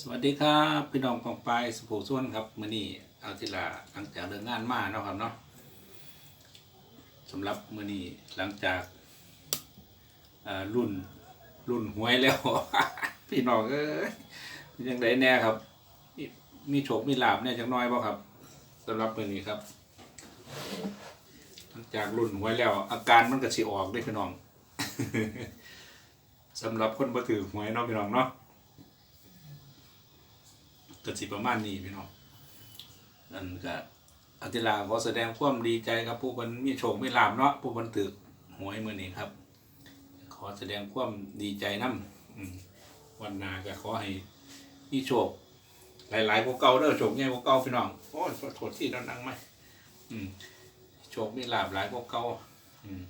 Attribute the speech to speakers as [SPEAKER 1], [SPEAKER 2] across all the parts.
[SPEAKER 1] สวัสดีครับพี่น้องของปลายสุโขส่วนครับมื้อนี้เอาทีละหลังจากเดินงงานมาเนาะครับเนาะสำหรับมื้อนี้หลังจากรุ่นรุ่นหวยแล้ว พี่น้องเอ้ยยังไดแน่ครับ มีโชคมีลาบเนี่ยจังน้อยบ่ครับสำหรับมื้อนี้ครับ หลังจากรุ่นหวยแล้ว อาการมันก็สิออกเด้พี่น้องสำหรับคนบ่ถือหวยเนาะพี่น้องเนาะ ก็สิประมาณนี้พี่น้องอันก็อธิลาขอแสดงความดีใจกับผู้คนมีโชคมีลาภเนาะผู้คนถือหวยมือนี้ครับ ขอแสดงความดีใจนํอืมวันนาก็ขอให้มีโชคหลายๆพวกเก่าเด้อโชคใหญ่พวกเก่าพี่น้องโอ้ยโทษที่เรานั่งไหมอืมโชคมีลาภหลายพวกเก่าอืม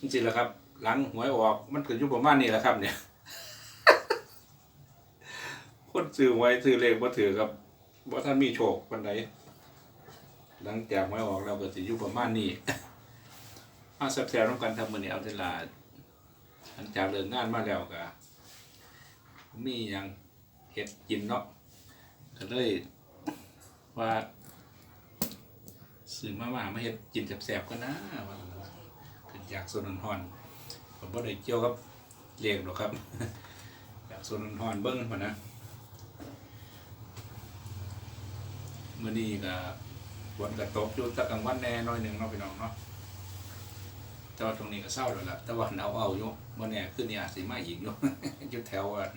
[SPEAKER 1] จริงๆแล้วครับ หลังหวยออกมันเกิดยู่ประมาณนี้แหละครับเนี่ย คนซื้อไว้ซื้อเลขบ่ถือครับบ่ท่านมีโชคปานใดหลังจากไว้ออกเราก็สิอยู่ประมาณนี้มาแซ่บๆร่วมกันทำมือนี้เอาเวลาหลังจากเลิกงานมาแล้วก็มีหยังเฮ็ดกินเนาะก็เลยว่าซื้อมาว่ามาเฮ็ดกินแซ่บๆกันะว่าขึ้นจากสวนนอนผมบ่ได้เกี่ยวกับเลขหรอกครับจากสวนนอนเบิ่งพุ่นนะ มื่อนี้ก็ฝนก็ตกอยู่ตะกลางวันแน่น้อยหนึ่งเนาะพี่น้องเนาะแต่ว่าตรงนี้ก็เศร้าแล้วล่ะแต่ว่าหนาวเอาอยู่มื่อแนี้ขึ้นนี่อาจสิมาอีกอยู่อยู่แถวอัน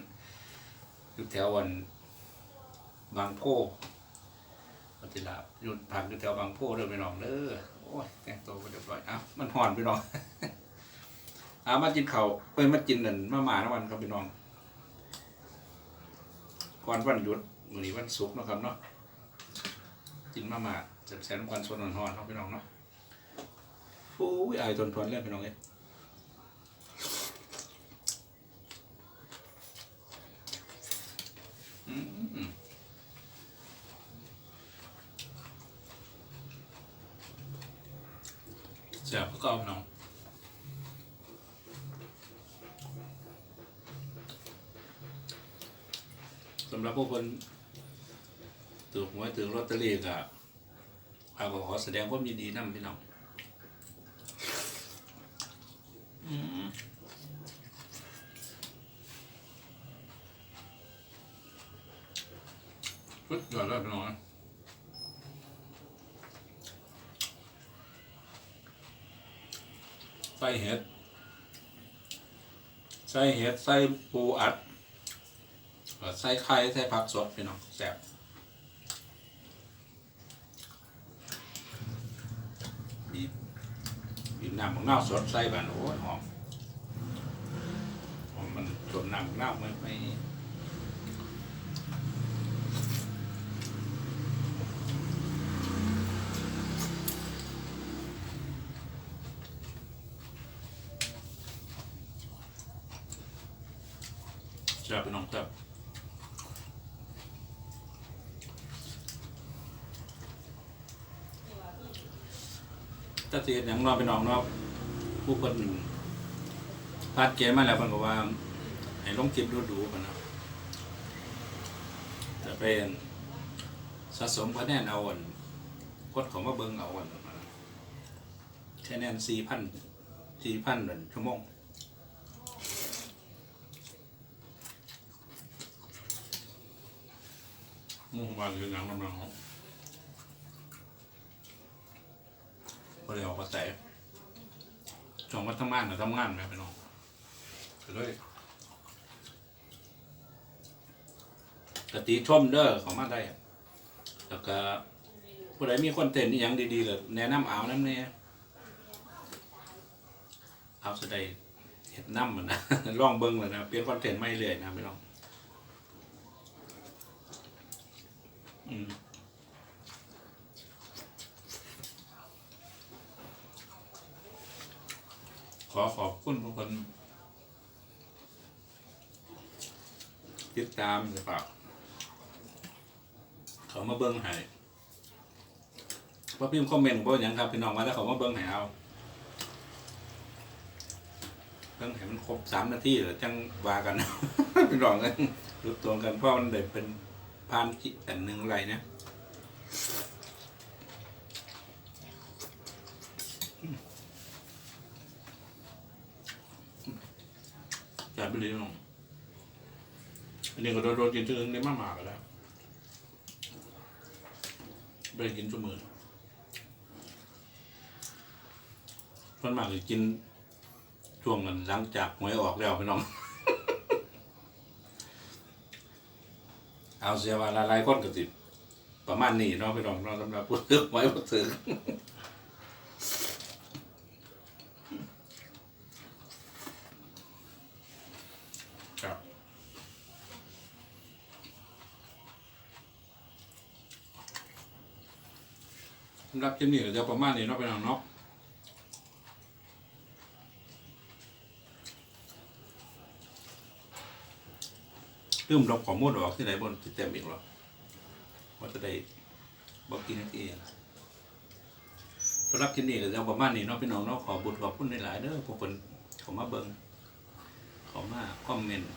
[SPEAKER 1] อยู่แถวอันบางโพปฏิลาอยู่ผักอยู่แถวบางโพเด้อพี่น้องเด้อโอ้ยแต่งตัวไปเรียบร้อยอ้ามันห่อนพี่น้องเอามากินเข้าวไปมากินนั่นมาหมาน้ำวันครับพี่น้องก่อนวันหยุดมื้อนี้วันศุกร์นะครับเนาะ กินมามาแสบแสนควันสวนนอนๆเนาะพี่น้องเนาะโอ้ยอายทนทนๆเลยพี่น้องเอ้ยอืมแซ่บก็พี่น้องสำหรับพวกคนถือหวยถือลอตเตอรี่ก็ ข้าก็ขอแสดงความยินดีนำพี่น้องสุดยอดแล้วพี่น้องใส่เห็ดใส่เห็ดใส่ปูอัดแล้วใส่ไข่ใส่ผักสดพี่น้องแซ่บบีบ น้ำของเน่าสดใส่บานโอ้ยหอมหอมมันสดน้ำของเน่าไม่ไม่จับไปน้องจับ ถ้าเสียอย่างนอนไปนองเนาะผู้คนพาดเกมมาแล้วเพิ่นก็ว่าให้ลงคลิปดูดูกันนะแต่เป็นสะสมคะแนนเอาอันกดของมาเบิ่งเอาอันคะแนนสี่พันสี่พันชั่วโมงมุ่งว่าคือหนังกำลัง เลยออกกระแสจองมาทำงานหรือทำงานไหมพี่น้องก็เลยกติชมเด้อของมาได้แล้วก็ผู้ใดมีคอนเทนต์อหย่างดีๆเลยแนะนำเอาน้ำเนี่ยเอาจะไดเห็ดน้ำมันนะ ล่องเบิ้งเลยนะเปลี่ยนคอนเทนต์ไม่เรื่อยนะพี่น้องอืม ขอขอบคุณทุกคนติดตามหรือเปล่าเขามาเบิ้งให้ว่าพิมพ์คอมเมนต์บ่หยังครับพี่น้องมาแล้วเขามาเบิ้งให้เอาไปตั้งให้มันครบสามนาทีหรือจังว่ากันเป็นรองกันรู้ตัวกันเพราะมันได้เป็นพานจิตอันหนึ่งอะไรเนี่ยจัด ไปเลยน้องอันนี้ก็โดนโดนกินจนได้มากมากแล้วไปกินชั่วมือเพิ่นมากกินช่วงนั้นหลังจากหวยออกแล้วพี่น้อง เอาเสียว่าหลายๆคนก็สิประมาณนี้เนาะพี่น้องเนาะสำหรับผู้ถือหวยผู้ถือ สำหรับคลิปนี้ก็จะประมาณนี้เนาะพี่น้องเนาะลืมลบข้อมูลออกที่ไหนบนติดเต็มอีกหรอว่าจะได้บอกกินนั่นเองสำหรับที่นี่ก็จะประมาณนี้เนาะพี่น้องเนาะขอบุญขอบคุณหลายๆเด้อพวกคนขามาเบิ่งขามาคอมเมนต์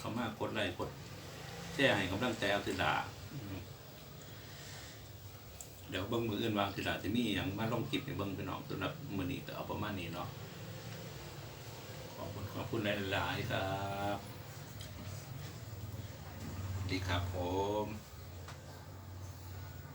[SPEAKER 1] ขามากดไลค์กดแชร์ให้กำลังใจเอาติดาม เดี๋ยวเบิ้งมืออื่นวางติดาจะมีอย่างมาลงคลิปในเบิ้งพี่น้องสำหรับมือนี้ก็เอาประมาณนี้เนาะขอบคุณขอบคุณหลายๆครับสวัสดีครับผม